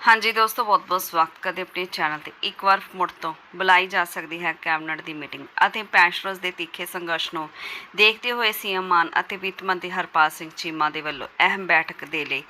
ਹਾਂਜੀ ਦੋਸਤੋ, ਬਹੁਤ ਬਹੁਤ ਸਵਾਗਤ ਕਰਦੇ ਆਪਣੇ ਚੈਨਲ ਤੇ। ਇੱਕ ਵਾਰ ਮੁੜ ਤੋਂ ਬੁਲਾਈ ਜਾ ਸਕਦੀ ਹੈ ਕੈਬਨਿਟ ਦੀ ਮੀਟਿੰਗ ਅਤੇ ਪੈਂਸ਼ਨਰਸ ਦੇ ਤਿੱਖੇ ਸੰਘਰਸ਼ ਨੂੰ ਦੇਖਦੇ ਹੋਏ ਸੀਐਮ ਮਾਨ ਅਤੇ ਵਿੱਤ ਮੰਤਰੀ ਹਰਪਾਲ ਸਿੰਘ ਚੀਮਾ ਦੇ ਵੱਲੋਂ ਅਹਿਮ ਬੈਠਕ ਦੇ ਲਈ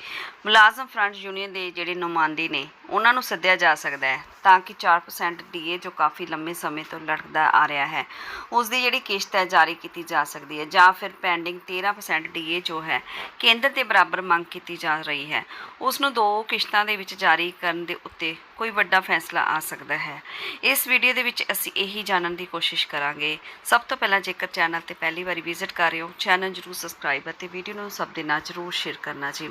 ਮੁਲਾਜ਼ਮ ਫਰੰਟ ਯੂਨੀਅਨ ਦੇ ਜਿਹੜੇ ਨੁਮਾਇੰਦੇ ਨੇ, ਉਹਨਾਂ ਨੂੰ ਸੱਦਿਆ ਜਾ ਸਕਦਾ ਹੈ ਤਾਂ ਕਿ 4% ਡੀਏ ਜੋ ਕਾਫੀ ਲੰਮੇ ਸਮੇਂ ਤੋਂ ਲਟਕਦਾ ਆ ਰਿਹਾ ਹੈ ਉਸ ਦੀ ਜਿਹੜੀ ਕਿਸ਼ਤ ਹੈ ਜਾਰੀ ਕੀਤੀ ਜਾ ਸਕਦੀ ਹੈ ਜਾਂ ਫਿਰ ਪੈਂਡਿੰਗ 13% ਡੀਏ ਜੋ ਹੈ ਕੇਂਦਰ ਦੇ ਬਰਾਬਰ ਮੰਗ ਕੀਤੀ ਜਾ ਰਹੀ ਹੈ। ਉਸ ਨੂੰ ਦੋ ਕਿਸ਼ਤਾਂ ਦੇ ਵਿੱਚ ਜਾਰੀ ਕਰਨ ਦੇ ਉੱਤੇ ਕੋਈ ਵੱਡਾ ਫੈਸਲਾ ਆ ਸਕਦਾ ਹੈ। ਇਸ ਵੀਡੀਓ ਦੇ ਵਿੱਚ ਅਸੀਂ ਇਹੀ ਜਾਣਨ ਦੀ ਕੋਸ਼ਿਸ਼ ਕਰਾਂਗੇ। ਸਭ ਤੋਂ ਪਹਿਲਾਂ ਜੇਕਰ ਚੈਨਲ ਤੇ ਪਹਿਲੀ ਵਾਰੀ ਵਿਜ਼ਿਟ ਕਰ ਰਹੇ ਹੋ ਚੈਨਲ ਜਰੂਰ ਸਬਸਕ੍ਰਾਈਬ ਅਤੇ ਵੀਡੀਓ ਨੂੰ ਸਭ ਦੇ ਨਾਲ ਜਰੂਰ ਸ਼ੇਅਰ ਕਰਨਾ ਜੀ।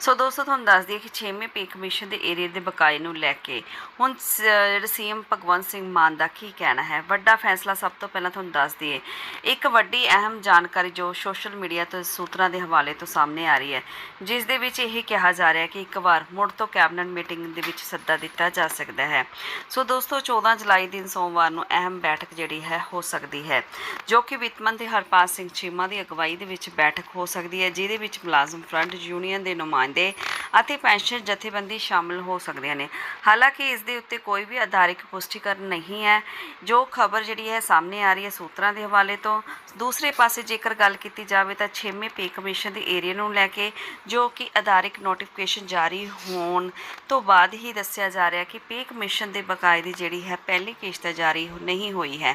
ਸੋ ਦੋਸਤੋ, ਤੁਹਾਨੂੰ ਦੱਸ ਦਈਏ ਕਿ 6ਵੇਂ ਪੇ ਕਮਿਸ਼ਨ ਦੇ ਏਰੀਆ ਦੇ ਬਕਾਏ ਨੂੰ ਲੈ ਕੇ ਹੁਣ ਸ- ਜਿਹੜੇ ਸੀਐਮ ਭਗਵੰਤ ਸਿੰਘ ਮਾਨ ਦਾ ਕੀ ਕਹਿਣਾ ਹੈ? ਵੱਡਾ ਫੈਸਲਾ ਸਭ ਤੋਂ ਪਹਿਲਾਂ ਤੁਹਾਨੂੰ ਦੱਸ ਦਈਏ। ਇੱਕ ਵੱਡੀ ਅਹਿਮ ਜਾਣਕਾਰੀ ਜੋ ਸੋਸ਼ਲ ਮੀਡੀਆ ਤੋਂ, ਸੂਤਰਾਂ ਦੇ ਹਵਾਲੇ ਤੋਂ ਸਾਹਮਣੇ ਆ ਰਹੀ ਹੈ, ਜਿਸ ਦੇ ਵਿੱਚ ਇਹ ਕਿਹਾ ਜਾ ਰਿਹਾ ਹੈ ਕਿ ਇੱਕ ਵਾਰ ਮੁੜ ਤੋਂ ਕੈਬਨਿਟ ਮੀਟਿੰਗ ਦੇ ਵਿੱਚ ਸੱਦਾ ਦਿੱਤਾ ਜਾ ਸਕਦਾ ਹੈ। ਸੋ ਦੋਸਤੋ 14 ਜੁਲਾਈ ਦਿਨ ਸੋਮਵਾਰ ਨੂੰ ਅਹਿਮ ਬੈਠਕ ਜਿਹੜੀ ਹੈ, ਹੋ ਸਕਦੀ ਹੈ, ਜੋ ਕਿ ਵਿੱਤ ਮੰਤਰੀ ਹਰਪਾਲ ਸਿੰਘ ਚੀਮਾ ਦੀ ਅਗਵਾਈ ਦੇ ਵਿੱਚ ਬੈਠਕ ਹੋ ਸਕਦੀ ਹੈ, ਜਿਹਦੇ ਵਿੱਚ ਮੁਲਾਜ਼ਮ ਫਰੰਟ ਯੂਨੀਅਨ ਦੇ ਨੁਮਾਇੰਦੇ ਅਤੇ ਪੈਨਸ਼ਨ ਜਥੇਬੰਦੀ ਸ਼ਾਮਲ ਹੋ ਸਕਦੀਆਂ ਨੇ। ਹਾਲਾਂਕਿ ਇਸ ਦੇ ਉੱਤੇ ਕੋਈ ਵੀ ਆਧਾਰਿਕ ਪੁਸ਼ਟੀਕਰਨ ਨਹੀਂ ਹੈ। ਜੋ ਖਬਰ ਜਿਹੜੀ ਹੈ ਸਾਹਮਣੇ ਆ ਰਹੀ ਹੈ ਸੂਤਰਾਂ ਦੇ ਹਵਾਲੇ ਤੋਂ। ਦੂਸਰੇ ਪਾਸੇ ਜੇਕਰ ਗੱਲ ਕੀਤੀ ਜਾਵੇ ਤਾਂ 6ਵੇਂ ਪੇ ਕਮਿਸ਼ਨ ਦੇ ਏਰੀਆ ਨੂੰ ਲੈ ਕੇ, ਜੋ ਕਿ ਆਧਾਰਿਕ ਨੋਟੀਫਿਕੇਸ਼ਨ ਜਾਰੀ ਹੋਣ ਤੋਂ ਬਾਅਦ ਹੀ ਦੱਸਿਆ ਜਾ ਰਿਹਾ ਕਿ ਪੇ ਕਮਿਸ਼ਨ ਦੇ ਬਕਾਏ ਦੀ ਜਿਹੜੀ ਹੈ ਪਹਿਲੀ ਕਿਸ਼ਤ ਜਾਰੀ ਨਹੀਂ ਹੋਈ ਹੈ।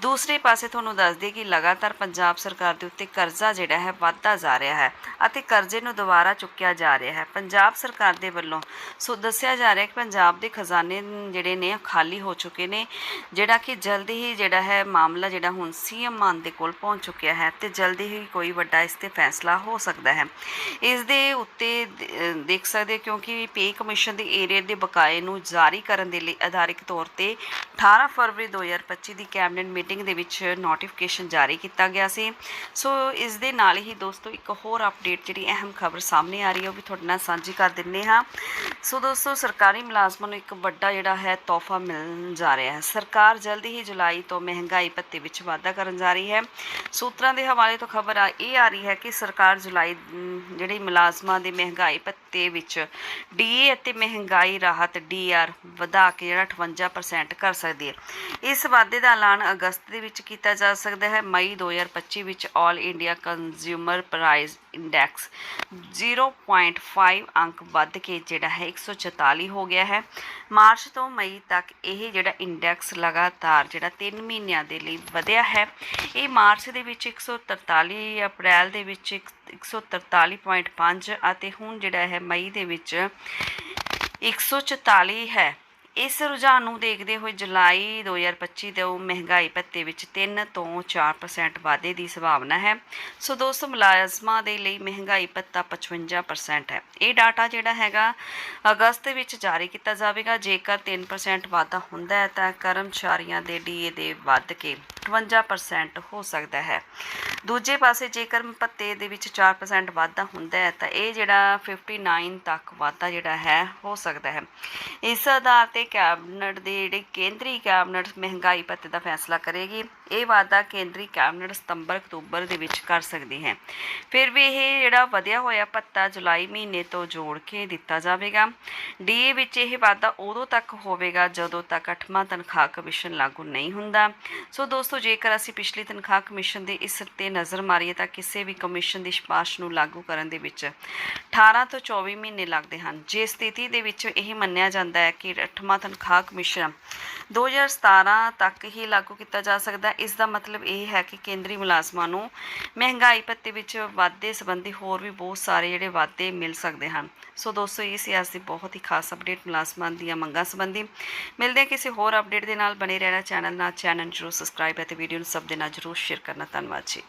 ਦੂਸਰੇ ਪਾਸੇ ਤੁਹਾਨੂੰ ਦੱਸ ਦਈਏ ਕਿ ਲਗਾਤਾਰ ਪੰਜਾਬ ਸਰਕਾਰ ਦੇ ਉੱਤੇ ਕਰਜ਼ਾ ਜਿਹੜਾ ਹੈ ਵੱਧਦਾ ਜਾ ਰਿਹਾ ਹੈ ਅਤੇ ਕਰਜ਼ੇ ਨੂੰ ਦੁਬਾਰਾ ਚੁੱਕਿਆ ਜਾ ਰਿਹਾ ਹੈ। ਪੰਜਾਬ ਸਰਕਾਰ ਦੇ ਵੱਲੋਂ, ਸੋ ਦੱਸਿਆ ਜਾ ਰਿਹਾ ਕਿ ਪੰਜਾਬ ਦੇ ਖਜ਼ਾਨੇ ਜਿਹੜੇ ਨੇ ਖਾਲੀ ਹੋ ਚੁੱਕੇ ਨੇ, ਜਿਹੜਾ ਕਿ ਜਲਦੀ ਹੀ ਜਿਹੜਾ ਹੈ ਮਾਮਲਾ ਜਿਹੜਾ ਹੁਣ ਸੀਐਮ ਮਾਨ ਦੇ ਕੋਲ ਪਹੁੰਚ ਚੁੱਕਿਆ ਹੈ ਤੇ ਜਲਦੀ ਹੀ ਕੋਈ ਵੱਡਾ ਇਸ ਤੇ ਫੈਸਲਾ ਹੋ ਸਕਦਾ ਹੈ। ਇਸ ਦੇ ਉੱਤੇ ਦੇਖ ਸਕਦੇ ਹੋ ਕਿਉਂਕਿ ਪੇ ਕਮਿਸ਼ਨ ਦੇ ਏਰੀਆ ਦੇ ਬਕਾਏ ਨੂੰ ਜਾਰੀ ਕਰਨ ਦੇ ਲਈ ਆਧਾਰਿਕ ਤੌਰ ਤੇ 18 ਫਰਵਰੀ 2025 ਦੀ ਕੈਬਨਿਟ ਮੀਟਿੰਗ ਦੇ ਵਿੱਚ ਨੋਟੀਫਿਕੇਸ਼ਨ ਜਾਰੀ ਕੀਤਾ ਗਿਆ ਸੀ। ਸੋ ਇਸ ਦੇ ਨਾਲ ਹੀ ਦੋਸਤੋ ਇੱਕ ਹੋਰ ਅਪਡੇਟ ਜਿਹੜੀ ਅਹਿਮ ਖਬਰ ਸਾਹਮਣੇ ਆ ਰਹੀ ਹੈ, ਉਹ ਵੀ ਤੁਹਾਡੇ ਨਾਲ ਸਾਂਝੀ ਕਰ ਦਿੰਨੇ ਹਾਂ। ਸੋ ਦੋਸਤੋ, ਸਰਕਾਰੀ ਮੁਲਾਜ਼ਮਾਂ ਨੂੰ ਇੱਕ ਵੱਡਾ ਜਿਹੜਾ ਹੈ ਤੋਹਫਾ ਮਿਲਣ ਜਾ ਰਿਹਾ ਹੈ। ਸਰਕਾਰ ਜਲਦੀ ਹੀ ਜੁਲਾਈ ਤੋਂ ਮਹਿੰਗਾਈ ਭੱਤੇ ਵਿੱਚ ਵਾਧਾ ਕਰਨ ਜਾ ਰਹੀ ਹੈ। ਸੂਤਰਾਂ ਦੇ ਹਵਾਲੇ ਤੋਂ ਖਬਰ ਆ ਇਹ ਆ ਰਹੀ ਹੈ ਕਿ ਸਰਕਾਰ ਜੁਲਾਈ ਜਿਹੜੀ ਮੁਲਾਜ਼ਮਾਂ ਦੇ ਮਹਿੰਗਾਈ ਭੱਤੇ ਵਿੱਚ ਡੀਏ ਅਤੇ ਮਹਿੰਗਾਈ ਰਾਹਤ ਡੀਆਰ ਵਧਾ ਕੇ ਜਿਹੜਾ 58% ਕਰ ਸਕਦੀ ਹੈ। ਇਸ ਵਾਅਦੇ ਦਾ ਐਲਾਨ ਅਗਸਤ ਦੇ ਵਿੱਚ ਕੀਤਾ ਜਾ ਸਕਦਾ ਹੈ। ਮਈ 2025 ਵਿੱਚ All India consumer price index 0.5 ਅੰਕ ਵੱਧ ਕੇ ਜਿਹੜਾ ਹੈ 144 ਹੋ ਗਿਆ ਹੈ। ਮਾਰਚ ਤੋਂ ਮਈ ਤੱਕ ਇਹ ਜਿਹੜਾ ਇੰਡੈਕਸ ਲਗਾਤਾਰ ਜਿਹੜਾ 3 ਮਹੀਨਿਆਂ ਦੇ ਲਈ ਵਧਿਆ ਹੈ। ਇਹ ਮਾਰਚ ਦੇ ਵਿੱਚ 143 ਅਪ੍ਰੈਲ ਦੇ ਵਿੱਚ ਇੱਕ- 143.5 ਅਤੇ ਹੁਣ ਜਿਹੜਾ ਹੈ ਮਈ ਦੇ ਵਿੱਚ 144 ਹੈ। ਇਸ ਰੁਝਾਨ ਨੂੰ ਦੇਖਦੇ ਹੋਏ ਜੁਲਾਈ 2025 ਦੇ ਮਹਿੰਗਾਈ ਭੱਤੇ ਵਿੱਚ 3 ਤੋਂ 4% ਵਾਧੇ ਦੀ ਸੰਭਾਵਨਾ ਹੈ। ਸੋ ਦੋਸਤੋ, ਮੁਲਾਜ਼ਮਾਂ ਦੇ ਲਈ ਮਹਿੰਗਾਈ ਭੱਤਾ 55% ਹੈ। ਇਹ ਡਾਟਾ ਜਿਹੜਾ ਹੈਗਾ, ਅਗਸਤ ਵਿੱਚ ਜਾਰੀ ਕੀਤਾ ਜਾਵੇਗਾ। ਜੇਕਰ 3% ਵਾਧਾ ਹੁੰਦਾ ਹੈ ਤਾਂ ਕਰਮਚਾਰੀਆਂ ਦੇ ਡੀਏ ਦੇ ਵੱਧ ਕੇ 58% ਹੋ ਸਕਦਾ ਹੈ। ਦੂਜੇ ਪਾਸੇ ਜੇਕਰ ਭੱਤੇ ਦੇ ਵਿੱਚ 4% ਵਾਧਾ ਹੁੰਦਾ ਹੈ, ਤਾਂ ਇਹ ਜਿਹੜਾ 59 ਤੱਕ ਵਾਧਾ ਜਿਹੜਾ ਹੈ, ਹੋ ਸਕਦਾ ਹੈ। ਇਸ ਆਧਾਰ ਤੇ ਕੈਬਨਿਟ ਦੇ ਜਿਹੜੇ ਕੇਂਦਰੀ ਕੈਬਨਿਟ ਮਹਿੰਗਾਈ ਭੱਤੇ ਦਾ ਫੈਸਲਾ ਕਰੇਗੀ। ਇਹ ਵਾਧਾ ਕੇਂਦਰੀ ਕੈਬਨਿਟ ਸਤੰਬਰ ਅਕਤੂਬਰ ਦੇ ਵਿੱਚ ਕਰ ਸਕਦੀ ਹੈ। ਫਿਰ ਵੀ ਇਹ ਜਿਹੜਾ ਵਧਿਆ ਹੋਇਆ ਭੱਤਾ ਜੁਲਾਈ ਮਹੀਨੇ ਤੋਂ ਜੋੜ ਕੇ ਦਿੱਤਾ ਜਾਵੇਗਾ। ਡੀਏ ਵਿੱਚ ਇਹ ਵਾਧਾ ਉਦੋਂ ਤੱਕ ਹੋਵੇਗਾ ਜਦੋਂ ਤੱਕ 8ਵਾਂ ਤਨਖਾਹ ਕਮਿਸ਼ਨ ਲਾਗੂ ਨਹੀਂ ਹੁੰਦਾ। ਸੋ ਦੋਸਤੋ ਜੇਕਰ ਅਸੀਂ ਪਿਛਲੀ ਤਨਖਾਹ ਕਮਿਸ਼ਨ ਦੇ ਇਸ ਤੇ ਨਜ਼ਰ ਮਾਰੀਏ ਤਾਂ ਕਿਸੇ ਵੀ ਕਮਿਸ਼ਨ ਦੀ ਸਿਫਾਰਿਸ਼ ਨੂੰ ਲਾਗੂ ਕਰਨ ਦੇ ਵਿੱਚ 18 ਤੋਂ 24 ਮਹੀਨੇ ਲੱਗਦੇ ਹਨ। ਜੇ ਸਥਿਤੀ ਦੇ ਵਿੱਚ ਇਹ ਮੰਨਿਆ ਜਾਂਦਾ ਹੈ ਕਿ 8ਵਾਂ ਤਨਖਾਹ ਕਮਿਸ਼ਨ 2017 ਤੱਕ ਹੀ ਲਾਗੂ ਕੀਤਾ ਜਾ ਸਕਦਾ, ਇਸ ਦਾ ਮਤਲਬ ਇਹ ਹੈ ਕਿ ਕੇਂਦਰੀ ਮੁਲਾਜ਼ਮਾਂ ਨੂੰ ਮਹਿੰਗਾਈ ਭੱਤੇ ਵਿੱਚ ਵਾਧੇ ਸੰਬੰਧੀ ਹੋਰ ਵੀ ਬਹੁਤ ਸਾਰੇ ਜਿਹੜੇ ਵਾਧੇ ਮਿਲ ਸਕਦੇ ਹਨ। ਸੋ ਦੋਸਤੋ ਇਹ ਸੀ ਅੱਜ ਦੀ ਬਹੁਤ ਹੀ ਖਾਸ ਅਪਡੇਟ ਮੁਲਾਜ਼ਮਾਂ ਦੀਆਂ ਮੰਗਾਂ ਸੰਬੰਧੀ ਮਿਲਦੇ ਹਾਂ ਕਿਸੇ ਹੋਰ ਅਪਡੇਟ ਦੇ ਨਾਲ। ਬਣੇ ਰਹਿਣਾ ਚੈਨਲ ਨਾਲ ਚੈਨਲ ਜਰੂਰ ਸਬਸਕ੍ਰਾਈਬ ਅਤੇ ਵੀਡੀਓ ਨੂੰ ਸਭ ਦੇ ਨਾਲ ਜਰੂਰ ਸ਼ੇਅਰ ਕਰਨਾ। ਧੰਨਵਾਦ ਜੀ।